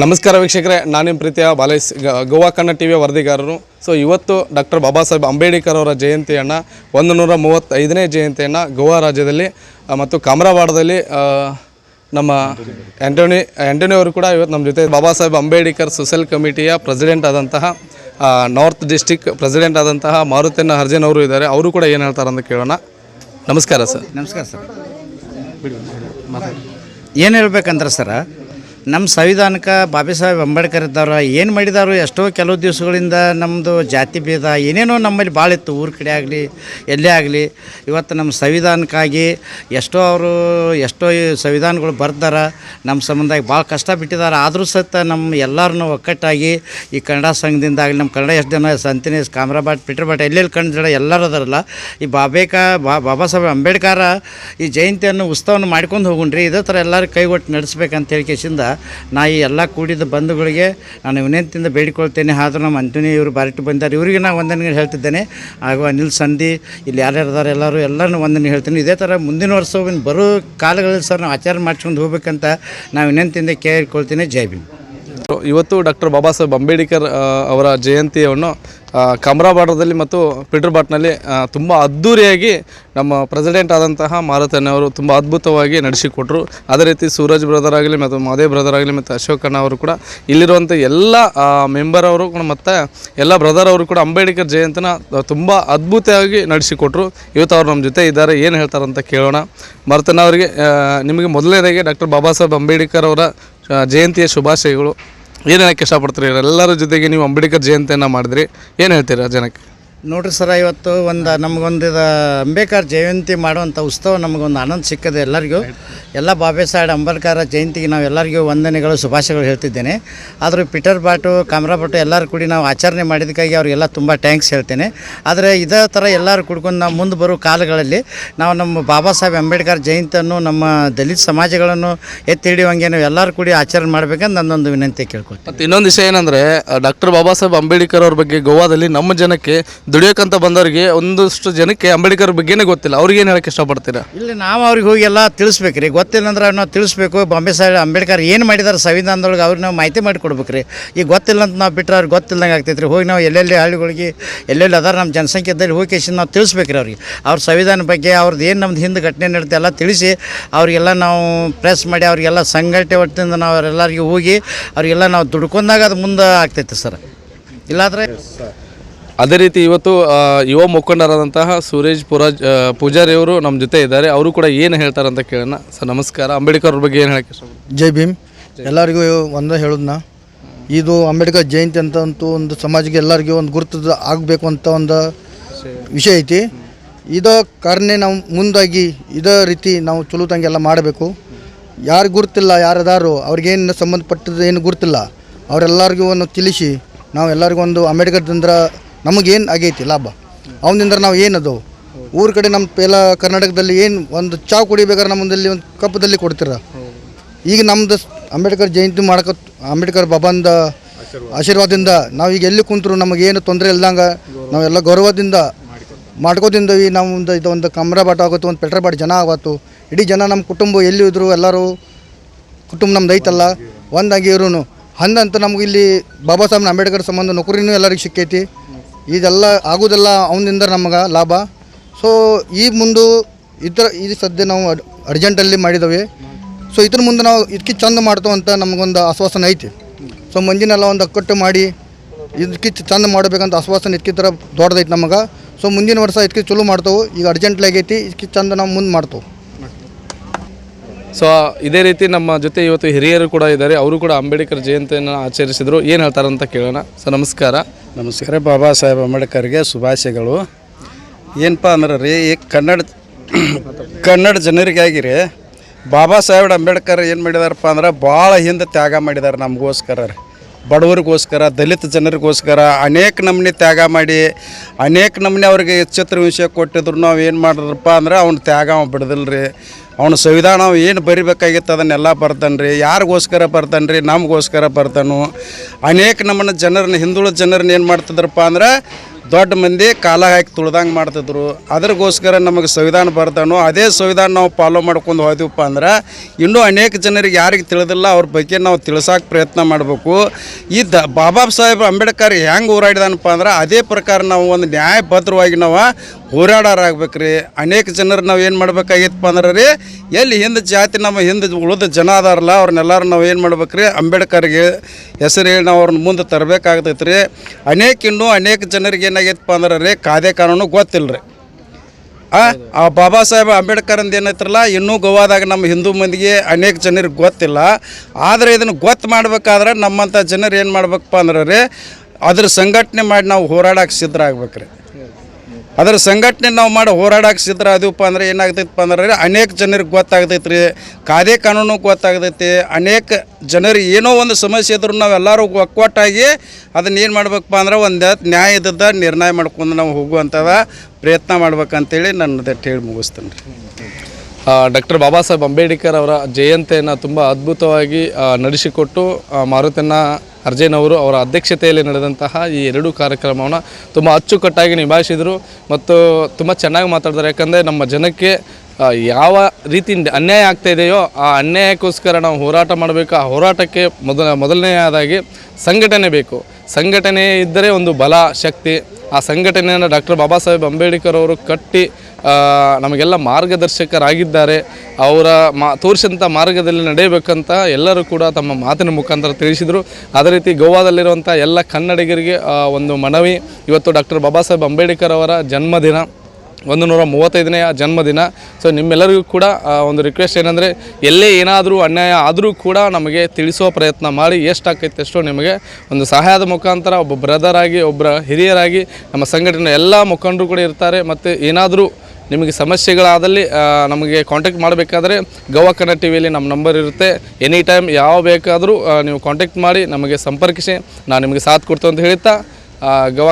ನಮಸ್ಕಾರ ವೀಕ್ಷಕರೇ ನಾನು ನಿಮ್ಮ ಪ್ರೀತಿಯ ಬಾಲೇಶ್ ಗೋವಾ ಕನ್ನಡ ಟಿವಿಯ ವರದಿಗಾರರು. ಸೊ ಇವತ್ತು ಡಾಕ್ಟರ್ ಬಾಬಾ ಸಾಹೇಬ್ ಅಂಬೇಡ್ಕರ್ ಅವರ ಜಯಂತಿಯನ್ನು ಒಂದು ನೂರ ಮೂವತ್ತೈದನೇ ಜಯಂತಿಯನ್ನು ಗೋವಾ ರಾಜ್ಯದಲ್ಲಿ ಮತ್ತು ಕಾಮರಾವಾಡದಲ್ಲಿ ನಮ್ಮ ಆ್ಯಂಟೋನಿ ಆ್ಯಂಟೋನಿ ಅವರು ಕೂಡ ಇವತ್ತು ನಮ್ಮ ಜೊತೆ ಬಾಬಾ ಸಾಹೇಬ್ ಅಂಬೇಡ್ಕರ್ ಸೊಸೈಲ್ ಕಮಿಟಿಯ ಪ್ರೆಸಿಡೆಂಟ್ ಆದಂತಹ ನಾರ್ತ್ ಡಿಸ್ಟಿಕ್ ಪ್ರೆಸಿಡೆಂಟ್ ಆದಂತಹ ಮಾರುತೆನ್ನ ಹರ್ಜನ್ ಅವರು ಇದ್ದಾರೆ. ಅವರು ಕೂಡ ಏನು ಹೇಳ್ತಾರೆ ಅಂತ ಕೇಳೋಣ. ನಮಸ್ಕಾರ ಸರ್. ನಮಸ್ಕಾರ ಸರ್. ಏನು ಹೇಳ್ಬೇಕಂದ್ರೆ ಸರ ನಮ್ಮ ಸಂವಿಧಾನಕ ಬಾಬಾ ಸಾಹೇಬ್ ಅಂಬೇಡ್ಕರ್ ಇದ್ದವ್ರು ಏನು ಮಾಡಿದಾರು ಎಷ್ಟೋ ಕೆಲವು ದಿವಸಗಳಿಂದ ನಮ್ಮದು ಜಾತಿ ಭೇದ ಏನೇನೋ ನಮ್ಮಲ್ಲಿ ಭಾಳ ಇತ್ತು. ಊರ ಕಡೆ ಆಗಲಿ, ಎಲ್ಲೇ ಆಗಲಿ, ಇವತ್ತು ನಮ್ಮ ಸಂವಿಧಾನಕ್ಕಾಗಿ ಎಷ್ಟೋ ಅವರು ಎಷ್ಟೋ ಸಂವಿಧಾನಗಳು ಬರ್ದಾರ ನಮ್ಮ ಸಂಬಂಧಾಗಿ ಭಾಳ ಕಷ್ಟ ಬಿಟ್ಟಿದ್ದಾರೆ ಆದರೂ ಸಹಿತ ನಮ್ಮ ಎಲ್ಲರನ್ನೂ ಒಕ್ಕಟ್ಟಾಗಿ ಈ ಕನ್ನಡ ಸಂಘದಿಂದ ಆಗಲಿ ನಮ್ಮ ಕನ್ನಡ ಎಷ್ಟು ಜನ ಸಂತಿನೇಶ್ ಕಾಮ್ರಾಬಾಟ್ ಪಿಟ್ರಬಾಟ್, ಎಲ್ಲೆಲ್ಲಿ ಜನ ಎಲ್ಲರೂ ಅದರಲ್ಲ, ಈ ಬಾಬೇಕ ಬಾಬಾ ಸಾಹೇಬ್ ಅಂಬೇಡ್ಕರ ಈ ಜಯಂತಿಯನ್ನು ಉತ್ಸವನ ಮಾಡ್ಕೊಂಡು ಹೋಗುಣ್ರಿ. ಇದೇ ಥರ ಎಲ್ಲರೂ ಕೈಗೊಟ್ಟು ನಡೆಸ್ಬೇಕಂತ ಹೇಳಿಕೆಸಿಂದ ನಾ ಈ ಎಲ್ಲ ಕೂಡಿದ ಬಂಧುಗಳಿಗೆ ನಾನು ವಿನಂತಿಯಿಂದ ಬೇಡಿಕೊಳ್ತೇನೆ. ಆದರೂ ನಮ್ಮ ಅಂಜುನಿ ಇವರು ಬಾರಿಟ್ಟು ಬಂದಿದ್ದಾರೆ ಇವರಿಗೆ ನಾನು ವಂದನೆ ಹೇಳ್ತಿದ್ದೇನೆ. ಹಾಗೂ ಅನಿಲ್ ಸಂಧಿ, ಇಲ್ಲಿ ಯಾರ್ಯಾರು ಎಲ್ಲರೂ ಎಲ್ಲರೂ ವಂದನೆ ಹೇಳ್ತೀನಿ. ಇದೇ ಥರ ಮುಂದಿನ ವರ್ಷ ಬರೋ ಕಾಲಗಳಲ್ಲಿ ಸರ್ ನಾವು ಆಚಾರ ಮಾಡ್ಕೊಂಡು ಹೋಗ್ಬೇಕಂತ ನಾವು ವಿನಂತಿಯಿಂದ ಕೇಳಿಕೊಳ್ತೀನಿ. ಜೈ ಭೀಮ್. ಇವತ್ತು ಡಾಕ್ಟರ್ ಬಾಬಾ ಸಾಹೇಬ್ ಅಂಬೇಡ್ಕರ್ ಅವರ ಜಯಂತಿಯನ್ನು ಆ, ಕಮ್ರಾಬಾಡದಲ್ಲಿ ಮತ್ತು ಪಿಟ್ರಬಾಟ್ನಲ್ಲಿ ತುಂಬ ಅದ್ದೂರಿಯಾಗಿ ನಮ್ಮ ಪ್ರೆಸಿಡೆಂಟ್ ಆದಂತಹ ಮಾರುತಣ್ಣವರು ತುಂಬ ಅದ್ಭುತವಾಗಿ ನಡೆಸಿಕೊಟ್ರು. ಅದೇ ರೀತಿ ಸೂರಜ್ ಬ್ರದರ್ ಆಗಲಿ ಮತ್ತು ಮಾದೇವ್ ಬ್ರದರ್ ಆಗಲಿ ಮತ್ತು ಅಶೋಕ್ ಅಣ್ಣ ಅವರು ಕೂಡ ಇಲ್ಲಿರುವಂಥ ಎಲ್ಲ ಮೆಂಬರ್ ಅವರು ಕೂಡ ಮತ್ತು ಎಲ್ಲ ಬ್ರದರ್ ಅವರು ಕೂಡ ಅಂಬೇಡ್ಕರ್ ಜಯಂತಿನ ತುಂಬ ಅದ್ಭುತವಾಗಿ ನಡೆಸಿಕೊಟ್ರು. ಇವತ್ತು ಅವ್ರು ನಮ್ಮ ಜೊತೆ ಇದ್ದಾರೆ. ಏನು ಹೇಳ್ತಾರೆ ಅಂತ ಕೇಳೋಣ. ಮಾರುತಣ್ಣ ಅವರಿಗೆ ನಿಮಗೆ ಮೊದಲನೇದಾಗಿ ಡಾಕ್ಟರ್ ಬಾಬಾ ಸಾಹೇಬ್ ಅಂಬೇಡ್ಕರ್ ಅವರ ಜಯಂತಿಯ ಶುಭಾಶಯಗಳು. ಏನು ಹೇಳಕ್ಕೆ ಇಷ್ಟಪಡ್ತೀರಿ? ಎಲ್ಲರ ಜೊತೆಗೆ ನೀವು ಅಂಬೇಡ್ಕರ್ ಜಯಂತಿಯನ್ನು ಮಾಡಿದ್ರಿ. ಏನು ಹೇಳ್ತೀರಾ ಜನಕ್ಕೆ? ನೋಡ್ರಿ ಸರ, ಇವತ್ತು ಒಂದು ನಮಗೊಂದು ಅಂಬೇಡ್ಕರ್ ಜಯಂತಿ ಮಾಡುವಂಥ ಉತ್ಸವ ನಮಗೊಂದು ಆನಂದ ಸಿಕ್ಕದೆ ಎಲ್ಲರಿಗೂ. ಎಲ್ಲ ಬಾಬೆ ಸಾಹೇಬ್ ಅಂಬೇಡ್ಕರ್ ಜಯಂತಿಗೆ ನಾವು ಎಲ್ಲರಿಗೂ ವಂದನೆಗಳು, ಶುಭಾಶಯಗಳು ಹೇಳ್ತಿದ್ದೇನೆ. ಆದರೂ ಪಿಟರ್ ಬಾಟು ಕಾಮ್ರಾ ಬಾಟು ಎಲ್ಲರೂ ಕೂಡಿ ನಾವು ಆಚರಣೆ ಮಾಡಿದ್ದಕ್ಕಾಗಿ ಅವರಿಗೆಲ್ಲ ತುಂಬ ಟ್ಯಾಂಕ್ಸ್ ಹೇಳ್ತೇನೆ. ಆದರೆ ಇದೇ ಥರ ಎಲ್ಲರೂ ಕುಡ್ಕೊಂಡು ನಾವು ಮುಂದೆ ಬರೋ ಕಾಲಗಳಲ್ಲಿ ನಾವು ನಮ್ಮ ಬಾಬಾ ಸಾಹೇಬ್ ಅಂಬೇಡ್ಕರ್ ಜಯಂತಿಯನ್ನು ನಮ್ಮ ದಲಿತ ಸಮಾಜಗಳನ್ನು ಎತ್ತಿ ಹಿಡಿಯುವಂಗೆ ನಾವು ಎಲ್ಲರೂ ಕೂಡಿ ಆಚರಣೆ ಮಾಡಬೇಕಂತ ನನ್ನೊಂದು ವಿನಂತಿ ಕೇಳ್ಕೊಳ್ತೀನಿ. ಮತ್ತು ಇನ್ನೊಂದು ವಿಷಯ ಏನಂದರೆ, ಡಾಕ್ಟರ್ ಬಾಬಾ ಸಾಹೇಬ್ ಅಂಬೇಡ್ಕರ್ ಅವ್ರ ಬಗ್ಗೆ ಗೋವಾದಲ್ಲಿ ನಮ್ಮ ಜನಕ್ಕೆ ದುಡಿಯೋಕ್ಕಂತ ಬಂದವರಿಗೆ ಒಂದಷ್ಟು ಜನಕ್ಕೆ ಅಂಬೇಡ್ಕರ್ ಬಗ್ಗೆನೇ ಗೊತ್ತಿಲ್ಲ. ಅವ್ರಿಗೆ ಏನು ಹೇಳಕ್ಕೆ ಇಷ್ಟಪಡ್ತೀರಾ? ಇಲ್ಲಿ ನಾವು ಅವ್ರಿಗೆ ಹೋಗಿ ಎಲ್ಲ ತಿಳಿಸ್ಬೇಕು ರೀ. ಗೊತ್ತಿಲ್ಲ ಅಂದ್ರೆ ನಾವು ತಿಳಿಸ್ಬೇಕು. ಬಾಂಬೆ ಸಾಹೇಬ್ ಅಂಬೇಡ್ಕರ್ ಏನು ಮಾಡಿದಾರೆ ಸಂವಿಧಾನದೊಳಗೆ ಅವ್ರಿಗೆ ನಾವು ಮಾಹಿತಿ ಮಾಡಿ ಕೊಡ್ಬೇಕು ರೀ ಈಗ ಗೊತ್ತಿಲ್ಲ ಅಂತ ನಾವು ಬಿಟ್ಟರೆ ಅವ್ರಿಗೆ ಗೊತ್ತಿಲ್ಲದಂಗೆ ಆಗ್ತೈತೆ ರೀ ಹೋಗಿ ನಾವು ಎಲ್ಲೆಲ್ಲಿ ಹಳ್ಳಿಗಳಿಗೆ ಎಲ್ಲೆಲ್ಲಿ ಅದಾರ ನಮ್ಮ ಜನಸಂಖ್ಯೆದಲ್ಲಿ ಹೋಗಿ ಕೇಸಿ ನಾವು ತಿಳಿಸ್ಬೇಕು ರೀ ಅವ್ರಿಗೆ. ಅವ್ರ ಸಂವಿಧಾನ ಬಗ್ಗೆ ಅವ್ರದ್ದು ಏನು ನಮ್ದು ಹಿಂದೆ ಘಟನೆ ನಡೀತೆ ಎಲ್ಲ ತಿಳಿಸಿ ಅವರಿಗೆಲ್ಲ ನಾವು ಪ್ರೆಸ್ ಮಾಡಿ ಅವರಿಗೆಲ್ಲ ಸಂಘಟನೆ ಹೊಟ್ಟಿನಿಂದ ನಾವು ಅವರೆಲ್ಲರಿಗೆ ಹೋಗಿ ಅವರಿಗೆಲ್ಲ ನಾವು ದುಡ್ಕೊಂಡಾಗ ಅದು ಮುಂದೆ ಆಗ್ತೈತೆ ಸರ್. ಇಲ್ಲಾಂದರೆ ಅದೇ ರೀತಿ ಇವತ್ತು ಯುವ ಮುಖಂಡರಾದಂತಹ ಸುರೇಶ್ ಪುರಾಜ್ ಆ, ಪೂಜಾರಿ ಅವರು ನಮ್ಮ ಜೊತೆ ಇದ್ದಾರೆ. ಅವರು ಕೂಡ ಏನು ಹೇಳ್ತಾರೆ ಅಂತ ಕೇಳೋಣ. ಸರ್ ನಮಸ್ಕಾರ. ಅಂಬೇಡ್ಕರ್ ಬಗ್ಗೆ ಏನು ಹೇಳಕ್ಕೆ ಜೈ ಭೀಮ್. ಎಲ್ಲರಿಗೂ ಒಂದೇ ಹೇಳೋದನ್ನ ಇದು ಅಂಬೇಡ್ಕರ್ ಜಯಂತಿ ಅಂತ ಅಂತೂ ಒಂದು ಸಮಾಜಕ್ಕೆ ಎಲ್ಲರಿಗೂ ಒಂದು ಗುರುತು ಆಗಬೇಕು ಅಂತ ಒಂದು ವಿಷಯ ಐತಿ. ಇದ ಕಾರಣ ನಾವು ಮುಂದಾಗಿ ಇದೇ ರೀತಿ ನಾವು ಚಲೋತಂಗೆ ಎಲ್ಲ ಮಾಡಬೇಕು. ಯಾರು ಗುರುತಿಲ್ಲ ಯಾರದಾರು ಅವ್ರಿಗೇನು ಸಂಬಂಧಪಟ್ಟದ್ದು ಏನು ಗುರುತಿಲ್ಲ ಅವರೆಲ್ಲರಿಗೂ ಒಂದು ತಿಳಿಸಿ ನಾವು ಎಲ್ಲರಿಗೂ ಒಂದು ಅಂಬೇಡ್ಕರ್ದಿಂದ ನಮಗೇನು ಆಗೈತಿ ಲಾಭ? ಅವನಿಂದ ನಾವು ಏನದು ಊರ ಕಡೆ ನಮ್ಮ ಎಲ್ಲ ಕರ್ನಾಟಕದಲ್ಲಿ ಏನು ಒಂದು ಚಾ ಕುಡಿಬೇಕಾದ್ರೆ ನಮ್ಮಲ್ಲಿ ಒಂದು ಕಪ್ಪದಲ್ಲಿ ಕೊಡ್ತೀರ? ಈಗ ನಮ್ದು ಅಂಬೇಡ್ಕರ್ ಜಯಂತಿ ಮಾಡಕ ಅಂಬೇಡ್ಕರ್ ಬಾಬಾಂದ ಆಶೀರ್ವಾದದಿಂದ ನಾವು ಈಗ ಎಲ್ಲಿ ಕುಂತರು ನಮಗೇನು ತೊಂದರೆ ಇಲ್ದಂಗ ನಾವೆಲ್ಲ ಗೌರವದಿಂದ ಮಾಡ್ಕೋತಿಂದವಿ. ನಮ್ಮದು ಇದು ಒಂದು ಕಮ್ರ ಬಾಟ ಆಗುತ್ತೆ ಒಂದು ಪೆಟ್ರ ಬಾಟ ಜನ ಆವತ್ತು ಇಡೀ ಜನ ನಮ್ಮ ಕುಟುಂಬ ಎಲ್ಲಿ ಇದ್ರು ಎಲ್ಲರೂ ಕುಟುಂಬ ನಮ್ದು ಐತಲ್ಲ, ಒಂದಾಗಿ ಇವರು ಹಂದಂತ ನಮಗಿಲ್ಲಿ ಬಾಬಾ ಸಾಹೇಬ್ ಅಂಬೇಡ್ಕರ್ ಸಂಬಂಧ ನೌಕರಿನೂ ಎಲ್ಲರಿಗೆ ಸಿಕ್ಕೈತಿ. ಇದೆಲ್ಲ ಆಗೋದೆಲ್ಲ ಅವನಿಂದ ನಮಗೆ ಲಾಭ. ಸೊ ಈ ಮುಂದೆ ಇತರ ಇದು ಸದ್ಯ ನಾವು ಅರ್ಜೆಂಟಲ್ಲಿ ಮಾಡಿದ್ದೇವೆ ಸೊ ಇದ್ರ ಮುಂದೆ ನಾವು ಇದಕ್ಕೆ ಚಂದ ಮಾಡ್ತೇವೆ ಅಂತ ನಮಗೊಂದು ಆಶ್ವಾಸನೆ ಐತಿ. ಸೊ ಮಂದಿನೆಲ್ಲ ಒಂದು ಅಕ್ಕಟ್ಟು ಮಾಡಿ ಇದಕ್ಕೆ ಚಂದ ಮಾಡಬೇಕಂತ ಆಶ್ವಾಸನೆ ಇದಕ್ಕೆ ಥರ ದೊಡ್ಡದೈತೆ ನಮಗೆ. ಸೊ ಮುಂದಿನ ವರ್ಷ ಇದಕ್ಕೆ ಚಲೋ ಮಾಡ್ತೇವೆ. ಈಗ ಅರ್ಜೆಂಟ್ಲಿ ಆಗೈತಿ ಇದಕ್ಕೆ ಚಂದ ನಾವು ಮುಂದೆ ಮಾಡ್ತೇವೆ. ಸೊ ಇದೇ ರೀತಿ ನಮ್ಮ ಜೊತೆ ಇವತ್ತು ಹಿರಿಯರು ಕೂಡ ಇದ್ದಾರೆ. ಅವರು ಕೂಡ ಅಂಬೇಡ್ಕರ್ ಜಯಂತಿಯನ್ನು ಆಚರಿಸಿದರು. ಏನು ಹೇಳ್ತಾರಂತ ಕೇಳೋಣ. ಸೊ ನಮಸ್ಕಾರ. ನಮಸ್ಕಾರ. ಬಾಬಾ ಸಾಹೇಬ್ ಅಂಬೇಡ್ಕರ್ಗೆ ಶುಭಾಶಯಗಳು. ಏನಪ್ಪ ಅಂದ್ರೆ ರೀ, ಈ ಕನ್ನಡ ಕನ್ನಡ ಜನರಿಗಾಗಿ ರೀ ಬಾಬಾ ಸಾಹೇಬ್ ಅಂಬೇಡ್ಕರ್ ಏನು ಮಾಡಿದಾರಪ್ಪ ಅಂದ್ರೆ ಭಾಳ ಹಿಂದೆ ತ್ಯಾಗ ಮಾಡಿದ್ದಾರೆ ನಮಗೋಸ್ಕರ ಬಡವರಿಗೋಸ್ಕರ, ದಲಿತ ಜನರಿಗೋಸ್ಕರ ಅನೇಕ ನಮೂನೆ ತ್ಯಾಗ ಮಾಡಿ, ಅನೇಕ ನಮೂನೆ ಅವ್ರಿಗೆ ಚಿತ್ರ ವಿಷಯ ಕೊಟ್ಟಿದ್ರು, ನಾವು ಏನು ಮಾಡಿದ್ರಪ್ಪ ಅಂದ್ರೆ ಅವ್ನು ತ್ಯಾಗ ಬಿಡದಿಲ್ಲ ರೀ ಅವನ ಸಂವಿಧಾನ ಏನು ಬರಿಬೇಕಾಗಿತ್ತು ಅದನ್ನೆಲ್ಲ ಬರ್ತಾನೆ ರೀ, ಯಾರಿಗೋಸ್ಕರ ಬರ್ತಾನೆ ರೀ, ನಮಗೋಸ್ಕರ ಬರ್ತಾನು. ಅನೇಕ ನಮ್ಮನ್ನು ಜನರನ್ನ, ಹಿಂದುಳಿದ ಜನರನ್ನ ಏನು ಮಾಡ್ತಿದ್ರಪ್ಪ ಅಂದ್ರೆ ದೊಡ್ಡ ಮಂದಿ ಕಾಲ ಹಾಕಿ ತುಳ್ದಂಗೆ ಮಾಡ್ತಿದ್ರು. ಅದ್ರಗೋಸ್ಕರ ನಮಗೆ ಸಂವಿಧಾನ ಬರ್ತಾನೋ ಅದೇ ಸಂವಿಧಾನ ನಾವು ಫಾಲೋ ಮಾಡ್ಕೊಂಡು ಹೋದ್ವಪ್ಪ ಅಂದ್ರೆ ಇನ್ನೂ ಅನೇಕ ಜನರಿಗೆ ಯಾರಿಗೆ ತಿಳಿದಿಲ್ಲ. ಅವ್ರ ಬಗ್ಗೆ ನಾವು ತಿಳ್ಸಕ್ಕೆ ಪ್ರಯತ್ನ ಮಾಡಬೇಕು. ಈ ದ ಬಾಬಾ ಸಾಹೇಬ್ ಅಂಬೇಡ್ಕರ್ ಹೆಂಗೆ ಹೋರಾಡಿದಾನಪ್ಪ ಅಂದ್ರೆ ಅದೇ ಪ್ರಕಾರ ನಾವು ಒಂದು ನ್ಯಾಯಬದ್ಧವಾಗಿ ನಾವು ಹೋರಾಡೋರಾಗ್ಬೇಕು ರೀ ಅನೇಕ ಜನರು ನಾವು ಏನು ಮಾಡ್ಬೇಕಾಗಿತ್ತಪ್ಪ ಅಂದ್ರೆ ರೀ, ಎಲ್ಲಿ ಹಿಂದೆ ಜಾತಿ ನಮ್ಮ ಹಿಂದೆ ಉಳಿದ ಜನ ಅದಾರಲ್ಲ, ಅವ್ರನ್ನೆಲ್ಲರೂ ನಾವು ಏನು ಮಾಡ್ಬೇಕು ರೀ ಅಂಬೇಡ್ಕರ್ಗೆ ಹೆಸರು ಹೇಳಿ ನಾವು ಅವ್ರನ್ನ ಮುಂದೆ ತರಬೇಕಾಗ್ತೈತೆ ರೀ ಅನೇಕ ಇನ್ನೂ ಅನೇಕ ಜನರಿಗೆ ಏನಾಗೈತಪ್ಪ ಅಂದ್ರೆ ರೀ ಕಾಯ್ದೆ ಕಾನೂನು ಗೊತ್ತಿಲ್ಲ ರೀ ಆ ಆ ಬಾಬಾ ಸಾಹೇಬ್ ಅಂಬೇಡ್ಕರ್ ಅಂದ ಏನೈತ್ರಲ್ಲ, ಇನ್ನೂ ಗೋವಾದಾಗ ನಮ್ಮ ಹಿಂದೂ ಮಂದಿಗೆ ಅನೇಕ ಜನರಿಗೆ ಗೊತ್ತಿಲ್ಲ. ಆದರೆ ಇದನ್ನು ಗೊತ್ತು ಮಾಡಬೇಕಾದ್ರೆ ನಮ್ಮಂಥ ಜನರು ಏನು ಮಾಡ್ಬೇಕಪ್ಪ ಅಂದ್ರೆ ರೀ, ಅದ್ರ ಸಂಘಟನೆ ಮಾಡಿ ನಾವು ಹೋರಾಡಕ್ಕೆ ಸಿದ್ಧರಾಗ್ಬೇಕು ರೀ ಅದರ ಸಂಘಟನೆ ನಾವು ಮಾಡಿ ಹೋರಾಡಕ್ಕೆ ಅದಪ್ಪ ಅಂದ್ರೆ ಏನಾಗ್ತೈತಪ್ಪ ಅಂದ್ರೆ ಅನೇಕ ಜನರಿಗೆ ಗೊತ್ತಾಗ್ತೈತೆ ರೀ. ಕಾಯ್ದೆ ಕಾನೂನು ಗೊತ್ತಾಗ್ತೈತಿ. ಅನೇಕ ಜನರಿಗೆ ಏನೋ ಒಂದು ಸಮಸ್ಯೆ ಇದ್ರೂ ನಾವೆಲ್ಲರೂ ಒಕ್ಕೊಟ್ಟಾಗಿ ಅದನ್ನ ಏನು ಮಾಡ್ಬೇಕಪ್ಪ ಅಂದ್ರೆ ಒಂದು ನ್ಯಾಯದ ನಿರ್ಣಯ ಮಾಡ್ಕೊಂಡು ನಾವು ಹೋಗುವಂಥದ ಪ್ರಯತ್ನ ಮಾಡ್ಬೇಕಂತೇಳಿ ನನ್ನದಟ್ಟು ಹೇಳಿ ಮುಗಿಸ್ತೇನೆ ರೀ. ಡಾಕ್ಟರ್ ಬಾಬಾ ಸಾಹೇಬ್ ಅಂಬೇಡ್ಕರ್ ಅವರ ಜಯಂತಿಯನ್ನು ತುಂಬ ಅದ್ಭುತವಾಗಿ ನಡೆಸಿಕೊಟ್ಟು ಮಾರುತನ್ನ ಅರ್ಜೇನವರು ಅವರ ಅಧ್ಯಕ್ಷತೆಯಲ್ಲಿ ನಡೆದಂತಹ ಈ ಎರಡೂ ಕಾರ್ಯಕ್ರಮವನ್ನು ತುಂಬ ಅಚ್ಚುಕಟ್ಟಾಗಿ ನಿಭಾಯಿಸಿದರು ಮತ್ತು ತುಂಬ ಚೆನ್ನಾಗಿ ಮಾತಾಡಿದ್ದಾರೆ. ಯಾಕಂದರೆ ನಮ್ಮ ಜನಕ್ಕೆ ಯಾವ ರೀತಿ ಅನ್ಯಾಯ ಆಗ್ತಾ ಇದೆಯೋ ಆ ಅನ್ಯಾಯಕ್ಕೋಸ್ಕರ ನಾವು ಹೋರಾಟ ಮಾಡಬೇಕು. ಆ ಹೋರಾಟಕ್ಕೆ ಮೊದಲ, ಮೊದಲನೆಯದಾಗಿ ಸಂಘಟನೆ ಬೇಕು. ಸಂಘಟನೆ ಇದ್ದರೆ ಒಂದು ಬಲ, ಶಕ್ತಿ. ಆ ಸಂಘಟನೆಯನ್ನು ಡಾಕ್ಟರ್ ಬಾಬಾ ಸಾಹೇಬ್ ಅಂಬೇಡ್ಕರ್ ಅವರು ಕಟ್ಟಿ ನಮಗೆಲ್ಲ ಮಾರ್ಗದರ್ಶಕರಾಗಿದ್ದಾರೆ. ಅವರ ಮಾ, ತೋರಿಸಿದಂಥ ಮಾರ್ಗದಲ್ಲಿ ನಡೆಯಬೇಕಂತ ಎಲ್ಲರೂ ಕೂಡ ತಮ್ಮ ಮಾತಿನ ಮುಖಾಂತರ ತಿಳಿಸಿದರು. ಅದೇ ರೀತಿ ಗೋವಾದಲ್ಲಿರುವಂಥ ಎಲ್ಲ ಕನ್ನಡಿಗರಿಗೆ ಒಂದು ಮನವಿ. ಇವತ್ತು ಡಾಕ್ಟರ್ ಬಾಬಾ ಸಾಹೇಬ್ ಅಂಬೇಡ್ಕರ್ ಅವರ ಜನ್ಮದಿನ. ಒಂದು ನೂರ ಮೂವತ್ತೈದನೆಯ ಜನ್ಮದಿನ. ಸೊ ನಿಮ್ಮೆಲ್ಲರಿಗೂ ಕೂಡ ಒಂದು ರಿಕ್ವೆಸ್ಟ್ ಏನಂದರೆ, ಎಲ್ಲೇ ಏನಾದರೂ ಅನ್ಯಾಯ ಆದರೂ ಕೂಡ ನಮಗೆ ತಿಳಿಸುವ ಪ್ರಯತ್ನ ಮಾಡಿ ಎಷ್ಟಾಗ್ತೈತೆ ಎಷ್ಟೋ ನಿಮಗೆ ಒಂದು ಸಹಾಯದ ಮುಖಾಂತರ ಒಬ್ಬ ಬ್ರದರ್ ಆಗಿ, ಒಬ್ಬರ ಹಿರಿಯರಾಗಿ, ನಮ್ಮ ಸಂಘಟನೆ ಎಲ್ಲ ಮುಖಂಡರು ಕೂಡ ಇರ್ತಾರೆ. ಮತ್ತು ಏನಾದರೂ ನಿಮಗೆ ಸಮಸ್ಯೆಗಳಾದಲ್ಲಿ ನಮಗೆ ಕಾಂಟ್ಯಾಕ್ಟ್ ಮಾಡಬೇಕಾದ್ರೆ ಗೋವಾ ಕನ್ನಡ ಟಿ ವಿಯಲ್ಲಿ ನಮ್ಮ ನಂಬರ್ ಇರುತ್ತೆ. ಎನಿ ಟೈಮ್ ಯಾವ ಬೇಕಾದರೂ ನೀವು ಕಾಂಟ್ಯಾಕ್ಟ್ ಮಾಡಿ ನಮಗೆ ಸಂಪರ್ಕಿಸಿ, ನಾನು ನಿಮಗೆ ಸಾಥ್ ಕೊಡ್ತು ಅಂತ ಹೇಳ್ತಾ ಗೋವಾ